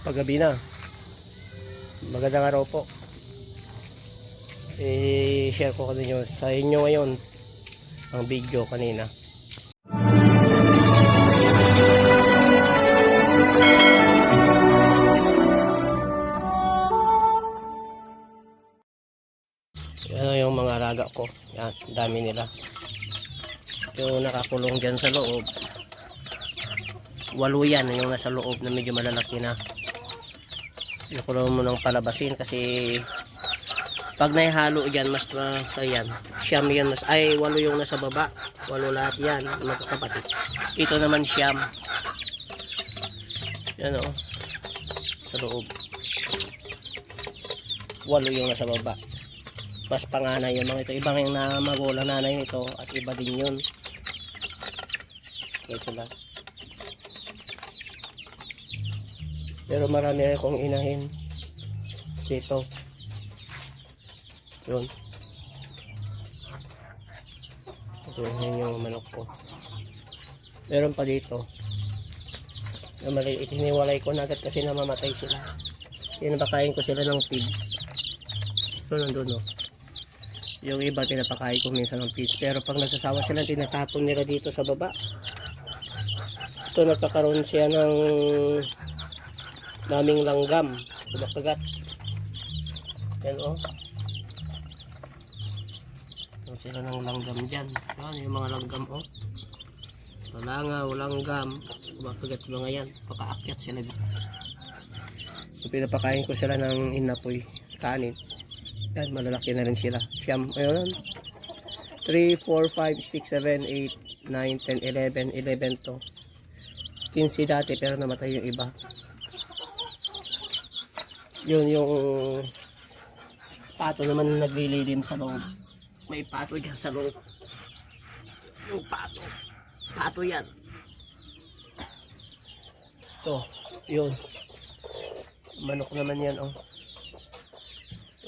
paggabi na. Magandang araw po. I-share ko kanino sa inyo ngayon ang video kanina. Yan yung mga alaga ko. Yan, dami nila. Yung nakakulong dyan sa loob. Walo yan, yung nasa loob na medyo malalaki na. Nakulong mo nang palabasin kasi pag naihalo dyan, mas ma, ayan, siyam yan, mas, ay, walo yung nasa baba. Walo lahat yan, magkakapatid. Ito naman siyam. Yan o, sa loob. Walo yung nasa baba mas panganay yung mga ito ibang yung na magulang nanay nito at iba din yun okay sila pero marami akong inahin. Dito. Yun. Ito yun yung manok ko. Meron pa dito. Na maliit hiniwalay ko na agad kasi namamatay sila. Pinapakain ko sila ng pigs ito nandun no yung iba pinapakain ko minsan ng fish pero pag nagsasawa sila tinatapon nila dito sa baba. Ito nagkakaroon siya ng daming langgam kumakagat yan o oh. Sila ng langgam dyan yan yung mga langgam o oh. malangaw, langgam kumakagat mga yan pakaakyat sila dito so, pinapakain ko sila ng inapoy kanin yan, malalaki na rin sila. Siyam, ayun. 3, 4, 5, 6, 7, 8, 9, 10, 11, 11 to. 15 dati pero namatay yung iba. Yun yung pato naman na naglililim sa loob. May pato dyan sa loob. Yung pato. Pato yan. So, yun. Manok naman yan, oh.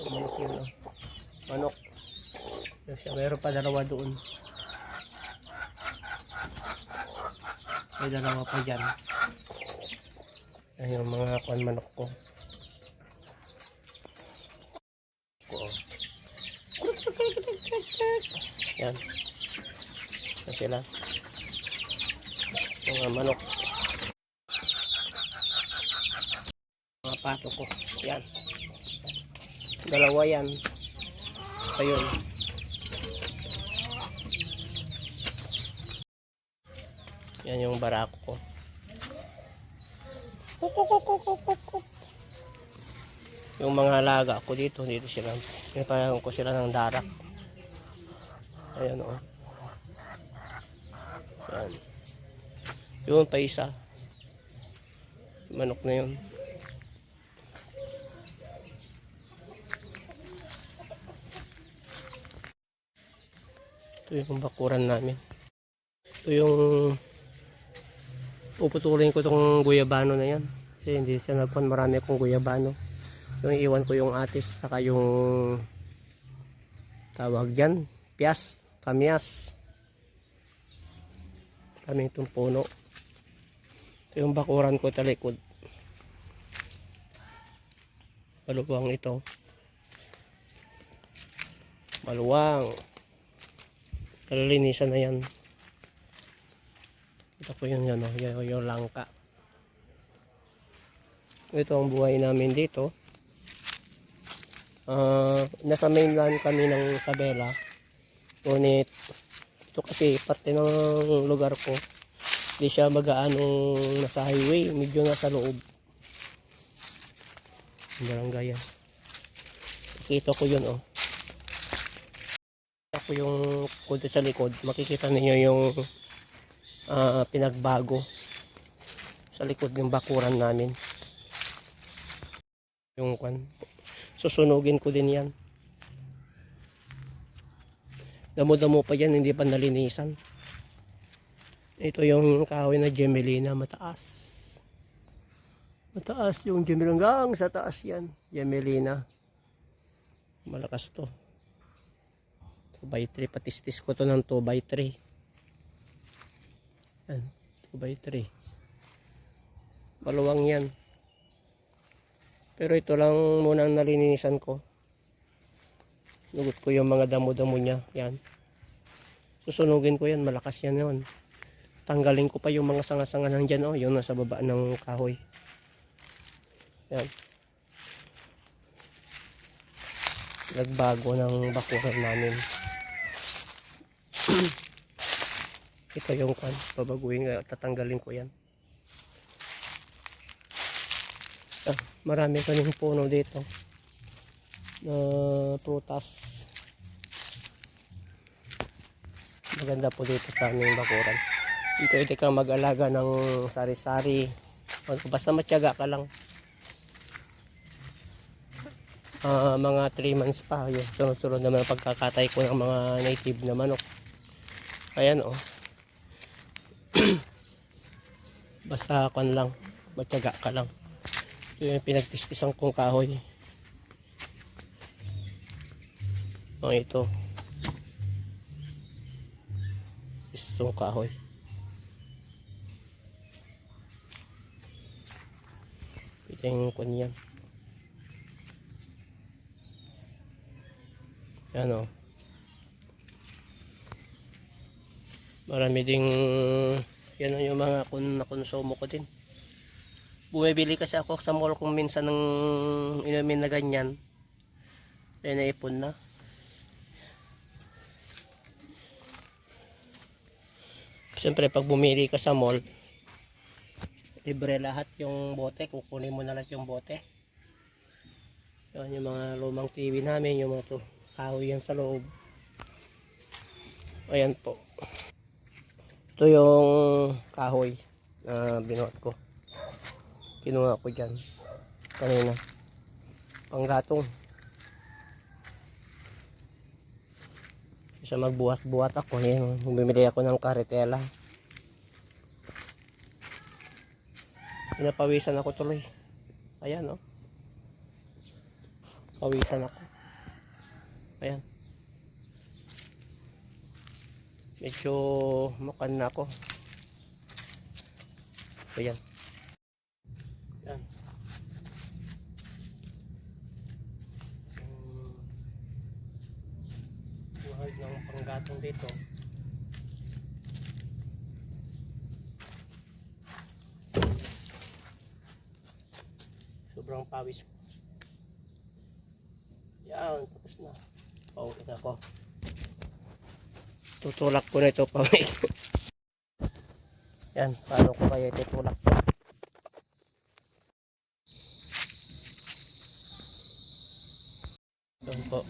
Yung manok yun, oh. Manok. Yun siya. Meron pa dalawa doon. May dalawa pa dyan. Yan yung mga kwan manok. Ko. Yan. Yan sila. Mga manok. Mga pato ko. Yan. Dalawa yan. Ayun. Yan yung barako ko. Yung mga alaga ko dito, dito sila. Pinapayagan ko sila ng darak. Ayan o. Yan. Yun pa isa. Manok na yun. Ito yung bakuran namin. Ito yung puputulin ko itong guyabano na yan. Kasi hindi siya nagpan marami akong guyabano. Yung iwan ko yung atis saka yung tawag dyan, pias, kamyas. Kami itong puno. Ito yung bakuran ko talikod. Maluwang ito. Maluwang. Kalinisan na yan. Ito po yun, yan, oh, yung, yung langka. Ito ang buhay namin dito. Ah, nasa mainland kami ng Isabela. Ngunit, ito kasi parte ng lugar ko. Hindi siya magaano nasa highway. Medyo nasa loob. Ang barangay yan. Nakita ko yun, oh ako yung kunti sa likod makikita ninyo yung ah, pinagbago sa likod ng bakuran namin yung kwan susunugin ko din yan damo-damo pa yan hindi pa nalinisan. Ito yung kahoy na gemelina mataas. Mataas yung gemelina hanggang sa taas yan gemelina. Malakas to. 2 by 3 patistis ko to ng 2 by 3 yan 2 by 3 maluwang yan. Pero ito lang muna ang nalinisan ko. Nugot ko yung mga damo-damo niya. Yan. Susunugin ko yan. Malakas yan yun. Tanggalin ko pa yung mga sanga-sanga nandyan. Oh, yung nasa baba ng kahoy. Yan. Nagbago ng bakuran namin. Ito yung kan. Babaguhin. Tatanggalin ko yan. Ah, marami kaming puno dito na prutas. Maganda po dito sa aming bakuran. Pwede kang mag-alaga ng sari-sari. Basta matyaga ka lang. Ah, mga 3 months pa. Yun sunod-sunod naman pagkakatay ko ng mga native na manok. Ayan oh. Basta kan lang. Matyaga ka lang. Ito yung pinagtistisan kong kahoy. Oh, ito. Itong kahoy. Yung kunyan. Yan o. Marami ding yan yung mga kun na konsumo ko din bumibili kasi ako sa mall kung minsan ng inumin na ganyan ay naipon na siyempre pag bumili ka sa mall libre lahat yung bote kukunin mo na lahat yung bote. Yan yung mga lumang TV namin yung mga to kahoy yan sa loob. Ayan po. Ito yung kahoy na binuhat ko. Kinuha ko dyan kanina. Panggatong sa magbuhat-buhat ako yun bumili ako ng karetela pinapawisan ako tuloy. Ayan oh. Pawisan ako. Ayan. Medyo makan na ako. Ayan yan. Um, buhay ng panggatong dito. Sobrang pawis ko. Yan, tapos na. Pauwi na ako. Tutulak ko na ito pauwi. Yan, paano ko kaya tutulak to? Doon po.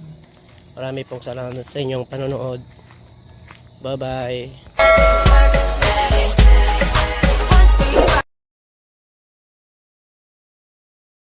Marami pong salamat sa inyong panonood. Bye-bye.